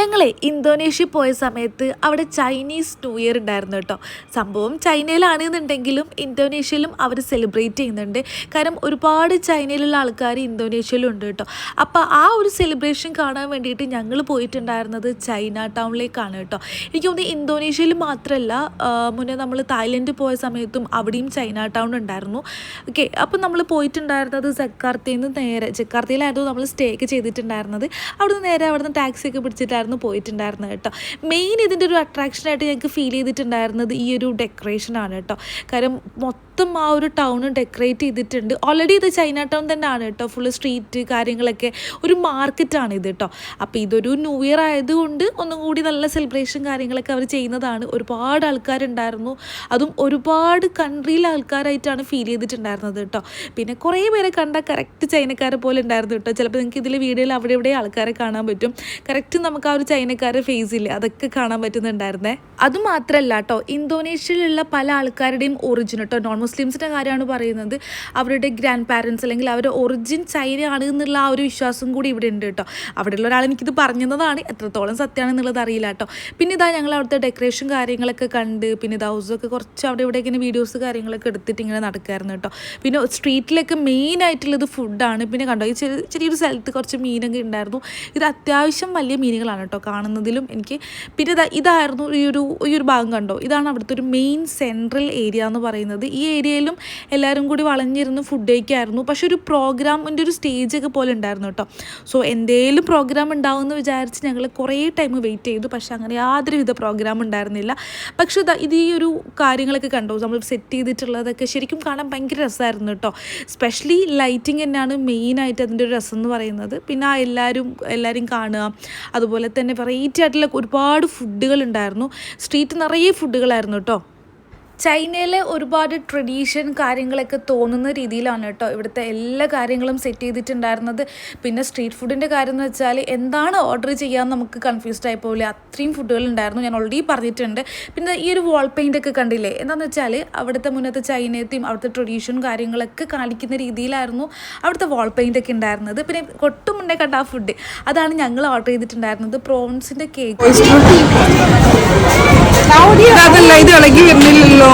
ഞങ്ങളെ ഇന്തോനേഷ്യ പോയ സമയത്ത് അവിടെ ചൈനീസ് ന്യൂ ഇയർ ഉണ്ടായിരുന്നു കേട്ടോ. സംഭവം ചൈനയിലാണെന്നുണ്ടെങ്കിലും ഇന്തോനേഷ്യയിലും അവർ സെലിബ്രേറ്റ് ചെയ്യുന്നുണ്ട്. കാരണം ഒരുപാട് ചൈനയിലുള്ള ആൾക്കാർ ഇന്തോനേഷ്യയിലും ഉണ്ട് കേട്ടോ. അപ്പോൾ ആ ഒരു സെലിബ്രേഷൻ കാണാൻ വേണ്ടിയിട്ട് ഞങ്ങൾ പോയിട്ടുണ്ടായിരുന്നത് ചൈന ടൗണിലേക്കാണ് കേട്ടോ. എനിക്ക് തോന്നുന്നു ഇന്തോനേഷ്യയിൽ മാത്രമല്ല മുന്നേ നമ്മൾ തായ്ലൻഡ് പോയ സമയത്തും അവിടെയും ചൈന ടൗൺ ഉണ്ടായിരുന്നു. ഓക്കെ അപ്പോൾ നമ്മൾ പോയിട്ടുണ്ടായിരുന്നത് ജക്കാർത്തയിൽ നിന്ന് നേരെ. ജക്കാർത്തയിലായിരുന്നു നമ്മൾ സ്റ്റേ ഒക്കെ ചെയ്തിട്ടുണ്ടായിരുന്നത്. അവിടുന്ന് നേരെ അവിടുന്ന് ടാക്സി ഒക്കെ പിടിച്ചിട്ടായിരുന്നു പോയിട്ടുണ്ടായിരുന്നത് കേട്ടോ. മെയിൻ ഇതിന്റെ ഒരു അട്രാക്ഷനായിട്ട് ഞങ്ങൾക്ക് ഫീൽ ചെയ്തിട്ടുണ്ടായിരുന്നത് ഈ ഒരു ഡെക്കറേഷനാണ് കേട്ടോ. കാരണം മൊത്തം ആ ഒരു ടൗൺ ഡെക്കറേറ്റ് ചെയ്തിട്ടുണ്ട്. ഓൾറെഡി ഇത് ചൈന ടൗൺ തന്നെയാണ് കേട്ടോ. ഫുള്ള് സ്ട്രീറ്റ് കാര്യങ്ങളൊക്കെ ഒരു മാർക്കറ്റാണ് ഇത് കേട്ടോ. അപ്പോൾ ഇതൊരു ന്യൂ ഇയർ ആയതുകൊണ്ട് ഒന്നും കൂടി നല്ല സെലിബ്രേഷൻ കാര്യങ്ങളൊക്കെ അവർ ചെയ്യുന്നതാണ്. ഒരുപാട് ആൾക്കാരുണ്ടായിരുന്നു. അതും ഒരുപാട് കൺട്രിയിലെ ആൾക്കാരായിട്ടാണ് ഫീൽ ചെയ്തിട്ടുണ്ടായിരുന്നത് കേട്ടോ. പിന്നെ കുറേ പേരെ കണ്ടാൽ കറക്റ്റ് ചൈനക്കാരെ പോലെ ഉണ്ടായിരുന്നു കേട്ടോ. ചിലപ്പോൾ നിങ്ങൾക്ക് ഇതിൽ വീഡിയോയിൽ അവിടെ ഇവിടെ ആൾക്കാരെ കാണാൻ പറ്റും. കറക്റ്റ് നമുക്ക് ആ ഒരു ചൈനക്കാരെ ഫേസ് ഇല്ലേ? അതൊക്കെ കാണാൻ പറ്റുന്നുണ്ടായിരുന്നേ. അതുമാത്രമല്ല കേട്ടോ. ഇന്തോനേഷ്യയിലുള്ള പല ആൾക്കാരുടെയും ഒറിജിൻ കേട്ടോ. നോൺ മുസ്ലിംസിന്റെ കാര്യമാണ് പറയുന്നത്. അവരുടെ ഗ്രാൻഡ് പാരൻസ് അല്ലെങ്കിൽ അവരുടെ ഒറിജിൻ ചൈനയാണ് എന്നുള്ള ആ ഒരു വിശ്വാസം കൂടി ഇവിടെ ഉണ്ട് കേട്ടോ. അവിടെയുള്ള ഒരാൾ എനിക്കിത് പറഞ്ഞതാണ്. എത്രത്തോളം സത്യമാണെന്നുള്ളത് അറിയില്ല കേട്ടോ. പിന്നെ ഇതാ ഞങ്ങൾ അവിടുത്തെ ഡെക്കറേഷൻ കാര്യങ്ങളൊക്കെ കണ്ട് പിന്നെ ഇത് ഹൗസൊക്കെ കുറച്ച് അവിടെ ഇവിടെ ഇങ്ങനെ വീഡിയോസ് കാര്യങ്ങളൊക്കെ എടുത്തിട്ട് ഇങ്ങനെ നടക്കായിരുന്നു കേട്ടോ. പിന്നെ സ്ട്രീറ്റിലൊക്കെ മെയിൻ ആയിട്ടുള്ളത് ഫുഡാണ് പിന്നെ കണ്ടോ ഈ ചെറിയ ചെറിയൊരു സ്ഥലത്ത് കുറച്ച് മീനൊക്കെ ഉണ്ടായിരുന്നു. ഇത് അത്യാവശ്യം വലിയ മീനുകളാണ് കേട്ടോ കാണുന്നതിലും എനിക്ക്. പിന്നെ ഇതാ ഇതായിരുന്നു ഈ ഒരു ഈ ഒരു ഭാഗം കണ്ടോ? ഇതാണ് അവിടുത്തെ ഒരു മെയിൻ സെൻട്രൽ ഏരിയ എന്ന് പറയുന്നത്. ഈ ഏരിയയിലും എല്ലാവരും കൂടി വളഞ്ഞിരുന്ന് ഫുഡ് കഴിക്കായിരുന്നു. പക്ഷെ ഒരു പ്രോഗ്രാമിന്റെ ഒരു സ്റ്റേജ് ഒക്കെ പോലെ ഉണ്ടായിരുന്നു കേട്ടോ. സോ എന്തേലും പ്രോഗ്രാം ഉണ്ടാവുമെന്ന് വിചാരിച്ച് ഞങ്ങൾ കുറേ ടൈം വെയിറ്റ് ചെയ്തു. പക്ഷെ അങ്ങനെ യാതൊരുവിധ പ്രോഗ്രാം ഉണ്ടായിരുന്നില്ല. പക്ഷെ ഇതാ ഈ ഒരു കാര്യങ്ങളൊക്കെ കണ്ടോ. നമ്മൾ സെറ്റ് ചെയ്തിട്ടുള്ളതൊക്കെ ശരിക്കും കാണാൻ ഭയങ്കര രസമായിരുന്നു കേട്ടോ. സ്പെഷ്യലി ലൈറ്റിംഗ് തന്നെയാണ് മെയിനായിട്ട് അതിന്റെ ഒരു രസം എന്ന് പറയുന്നത്. പിന്നെ ആ എല്ലാവരും എല്ലാവരും കാണുക. അതുപോലെ തന്നെ വെറൈറ്റി ആയിട്ടുള്ള ഒരുപാട് ഫുഡുകൾ ഉണ്ടായിരുന്നു. സ്ട്രീറ്റ് നിറയെ ഫുഡുകളായിരുന്നു കേട്ടോ. ചൈനയിലെ ഒരുപാട് ട്രഡീഷൻ കാര്യങ്ങളൊക്കെ തോന്നുന്ന രീതിയിലാണ് കേട്ടോ ഇവിടുത്തെ എല്ലാ കാര്യങ്ങളും സെറ്റ് ചെയ്തിട്ടുണ്ടായിരുന്നത്. പിന്നെ സ്ട്രീറ്റ് ഫുഡിന്റെ കാര്യം എന്ന് വെച്ചാൽ എന്താണ് ഓർഡർ ചെയ്യാൻ നമുക്ക് കൺഫ്യൂസ്ഡ് ആയി പോലെ അത്രയും ഫുഡുകൾ ഉണ്ടായിരുന്നു. ഞാൻ ഓൾറെഡി പറഞ്ഞിട്ടുണ്ട്. പിന്നെ ഈ ഒരു വാൾ പെയിന്റ് ഒക്കെ കണ്ടില്ലേ? എന്താണെന്ന് വെച്ചാൽ അവിടുത്തെ മുന്നത്തെ ചൈനത്തെയും അവിടുത്തെ ട്രഡീഷൻ കാര്യങ്ങളൊക്കെ കാണിക്കുന്ന രീതിയിലായിരുന്നു അവിടുത്തെ വാൾ പെയിന്റ് ഒക്കെ ഉണ്ടായിരുന്നത്. പിന്നെ ഒട്ടും മുന്നേ കണ്ട ആ ഫുഡ് അതാണ് ഞങ്ങൾ ഓർഡർ ചെയ്തിട്ടുണ്ടായിരുന്നത്. പ്രോൺസിന്റെ കേക്ക് അതല്ല ഇത് ഇളകി വരുന്നില്ലല്ലോ.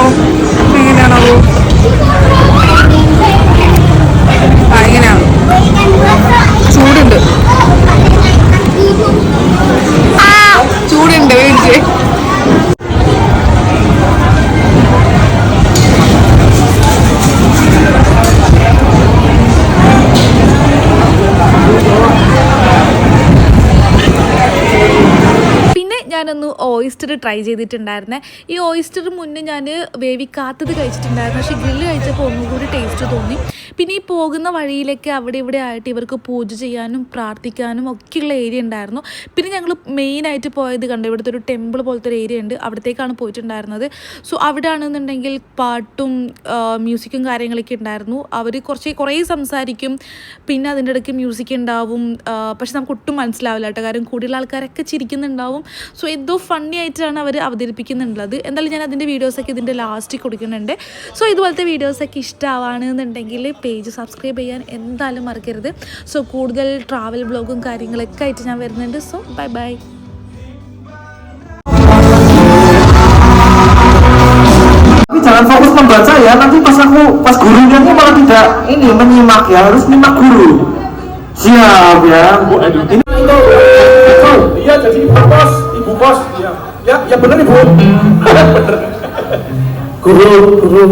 ഞാനൊന്ന് ഓയിസ്റ്റർ ട്രൈ ചെയ്തിട്ടുണ്ടായിരുന്നേ. ഈ ഓയിസ്റ്റർ മുന്നേ ഞാൻ വേവിക്കാത്തത് കഴിച്ചിട്ടുണ്ടായിരുന്നു. പക്ഷേ ഗ്രില്ല് കഴിച്ചപ്പോൾ ഒന്നുകൂടി ടേസ്റ്റ് തോന്നി. പിന്നെ ഈ പോകുന്ന വഴിയിലൊക്കെ അവിടെ ഇവിടെ ആയിട്ട് ഇവർക്ക് പൂജ ചെയ്യാനും പ്രാർത്ഥിക്കാനും ഒക്കെയുള്ള ഏരിയ ഉണ്ടായിരുന്നു. പിന്നെ ഞങ്ങൾ മെയിനായിട്ട് പോയത് കണ്ടു? ഇവിടുത്തെ ഒരു ടെമ്പിൾ പോലത്തെ ഒരു ഏരിയ ഉണ്ട്. അവിടത്തേക്കാണ് പോയിട്ടുണ്ടായിരുന്നത്. സോ അവിടെ ആണെന്നുണ്ടെങ്കിൽ പാട്ടും മ്യൂസിക്കും കാര്യങ്ങളൊക്കെ ഉണ്ടായിരുന്നു. അവർ കുറച്ച് കുറേ സംസാരിക്കും. പിന്നെ അതിന്റെ ഇടയ്ക്ക് മ്യൂസിക് ഉണ്ടാവും. പക്ഷെ നമുക്ക് ഒട്ടും മനസ്സിലാവില്ല കേട്ടോ. കാരണം കൂടുതൽ ആൾക്കാരൊക്കെ ചിരിക്കുന്നുണ്ടാവും. സോ എന്തോ ഫണ്ണി ആയിട്ടാണ് അവർ അവതരിപ്പിക്കുന്നുള്ളത് എന്തായാലും ഞാൻ അതിന്റെ വീഡിയോസൊക്കെ ഇതിന്റെ ലാസ്റ്റിൽ കൊടുക്കുന്നുണ്ട് സോ ഇതുപോലത്തെ വീഡിയോസൊക്കെ ഇഷ്ടമാവാണെന്നുണ്ടെങ്കിൽ പേജ് സബ്സ്ക്രൈബ് ചെയ്യാൻ എന്തായാലും മറക്കരുത് സോ കൂടുതൽ ട്രാവൽ ബ്ലോഗും കാര്യങ്ങളൊക്കെ ആയിട്ട് ഞാൻ വരുന്നുണ്ട് so bye bye jangan fokus membaca ya, nanti pas aku pas gurunya ini malah tidak ini menyimak ya, harus menyimak guru. Siap ya, Bu Edu Ini iya jadi ibu bos, ya, ya, ya benar ibu. bener. guru, guru